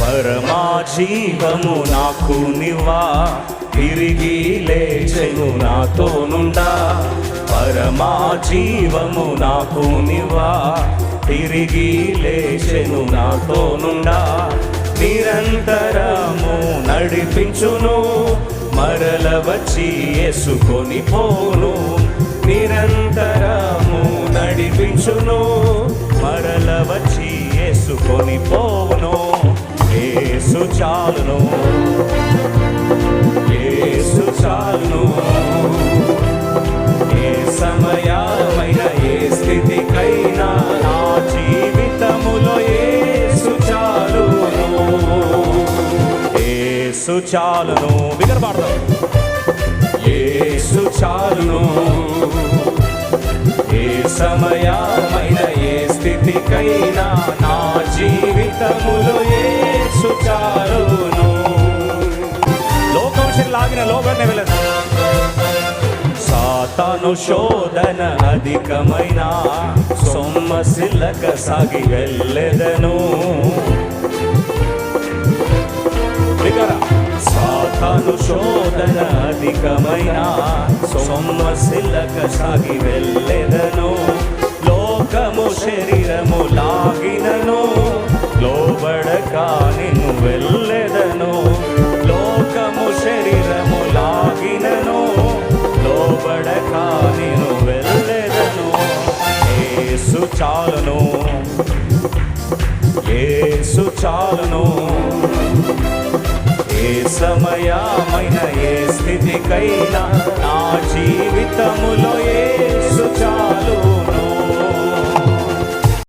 పరమా జీవము నాకు నివా తిరిగి లేచెను నాతోనుండా పరమా జీవము నాకు నివా తిరిగి లేచెను నాతోనుండా నిరంతరము నడిపించును. మరల వచ్చి ఎసుకొని పోను నిరంతరము నడిపించును. మరల వచ్చి ఎసుకొని పోను చాలును. ఏసు చాలును. ఏ సమయమైన ఏ స్థితికైనా నా జీవితములో ఏసు చాలును. ఏసు చాలును. బిగర పాడతాం. ఏసు చాలును. ఏ సమయమైన ఏ స్థితికైనా నా జీవితములో విషయం లాగిన సాతాను శోధన అధికమైన సొమ్మసిల్లక సాగి వెళ్ళెదను. సాతాను శోధన అధికమైన సొమ్మసిల్లక సాగి వెళ్ళెదను. లోకము శరీరము లాగినను లోబడక నిన్ను వెళ్ళెదను. లోకము శరీరము చాలను. ఏసు చాలను. ఏ సమయమైన ఏ స్థితికైనా